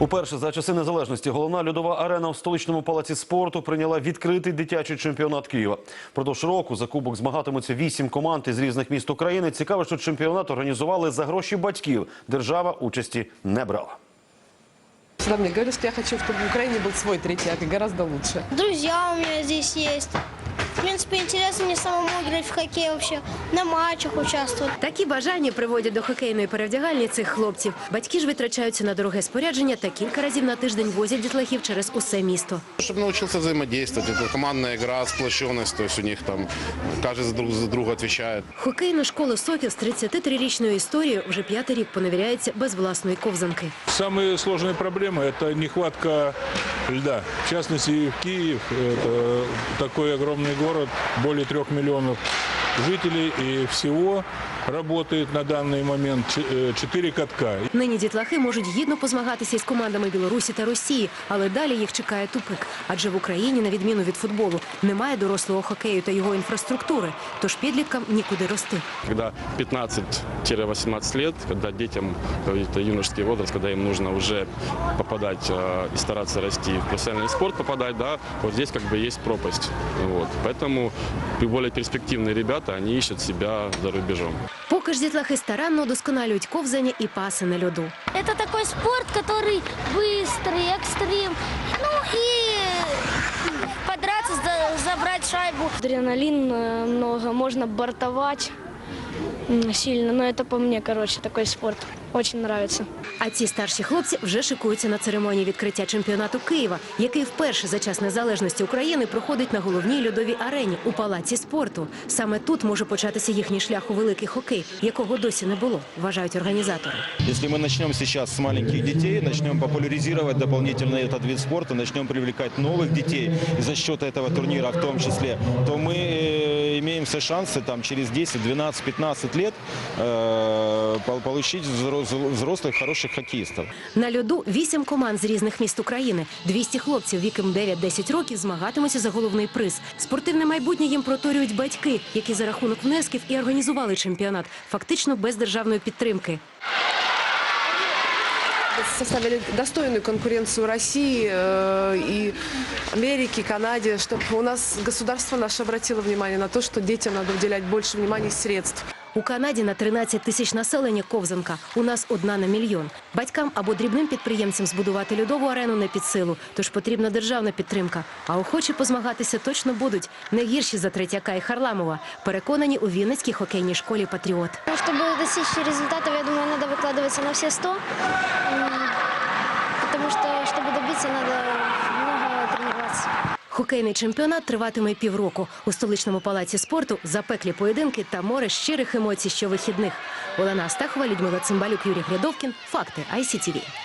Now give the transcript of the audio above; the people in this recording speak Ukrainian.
Уперше за часи незалежності головна льодова арена в столичному палаці спорту прийняла відкритий дитячий чемпіонат Києва. Продовж року за кубок змагатимуться вісім команд із різних міст України. Цікаво, що чемпіонат організували за гроші батьків. Держава участі не брала. Всегда мне говорили, что я хочу, чтобы в Украине был свой третьяк, и гораздо лучше. Друзья у меня здесь есть. В принципе, интересно мне самому играть в хоккей вообще, на матчах участвовать. Такі бажання приводять до хокейної перевдягальні цих хлопців. Батьки ж витрачаються на дороге спорядження та кілька разів на тиждень возять дітлахів через усе місто. Чтобы научился взаимодействовать, это командная игра, сплощенность, то есть у них там каждый за друг за друга отвечает. Хокейну школу «Сокіл» з 33-річною історією вже п'ятий рік поневіряється без власної ковзанки. Самые сложные проблемы – это нехватка льда. В частности, Киев – это такой огромный город, более трех миллионов жителей, и всего работает на данный момент ч- э, четыре катка. Нині дітлахи можуть гідно позмагатися із командами Білорусі та Росії, але далі їх чекає тупик. Адже в Україні, на відміну від футболу, немає дорослого хокею та його інфраструктури, тож підліткам нікуди рости. когда 15-18 лет, когда детям, это юношеский возраст, когда им нужно уже попадать э, и стараться расти в профессиональный спорт, попадать, да, вот здесь как бы есть пропасть. Вот. Поэтому более перспективные ребята, они ищут себя за рубежом. Поки ж дітлахи старанно удосконалюють ковзання і паси на льоду. Это такой спорт, который быстрый, экстрим. Ну и подраться, за- забрать шайбу. Адреналин э, много, можно бортовать м, сильно, но это по мне, короче, такой спорт. Очень нравится. А ці старші хлопці вже шикуються на церемонії відкриття чемпіонату Києва, який вперше за час незалежності України проходить на головній льодовій арені у палаці спорту. Саме тут може початися їхній шлях у великий хокей, якого досі не було, вважають організатори. Если мы начнем сейчас с маленьких детей, начнем популяризировать дополнительно этот вид спорта, начнем привлекать новых детей и за счет этого турнира в том числе, то мы э, имеем все шансы там, через 10, 12, 15 лет э, пол- получить взро- взрослых хороших хоккеистов. На льоду вісім команд з різних міст України. 200 хлопців віком 9-10 років змагатимуться за головний приз. Спортивне майбутнє їм проторюють батьки, які за рахунок внесків і організували чемпіонат, фактично без державної підтримки. Составили достойную конкуренцию России э, и Америки, Канаде, чтобы у нас государство наше обратило внимание на то, что детям надо уделять больше внимания и средств. У Канаді на 13 тисяч населення ковзанка. У нас одна на мільйон. Батькам або дрібним підприємцям збудувати льодову арену не під силу, тож потрібна державна підтримка. А охочі позмагатися точно будуть не гірші за Третяка і Харламова. Переконані у Вінницькій хокейній школі Патріот. Ну, Чтобы достичь результатов, я думаю, надо выкладываться на все 100. М, Потому что, чтобы добиться, надо много тренироваться. Хокейний чемпіонат триватиме півроку. У столичному палаці спорту запеклі поєдинки та море щирих емоцій щовихідних. Олена Астахова, Людмила Цимбалюк, Юрій Грядовкін. Факти ICTV.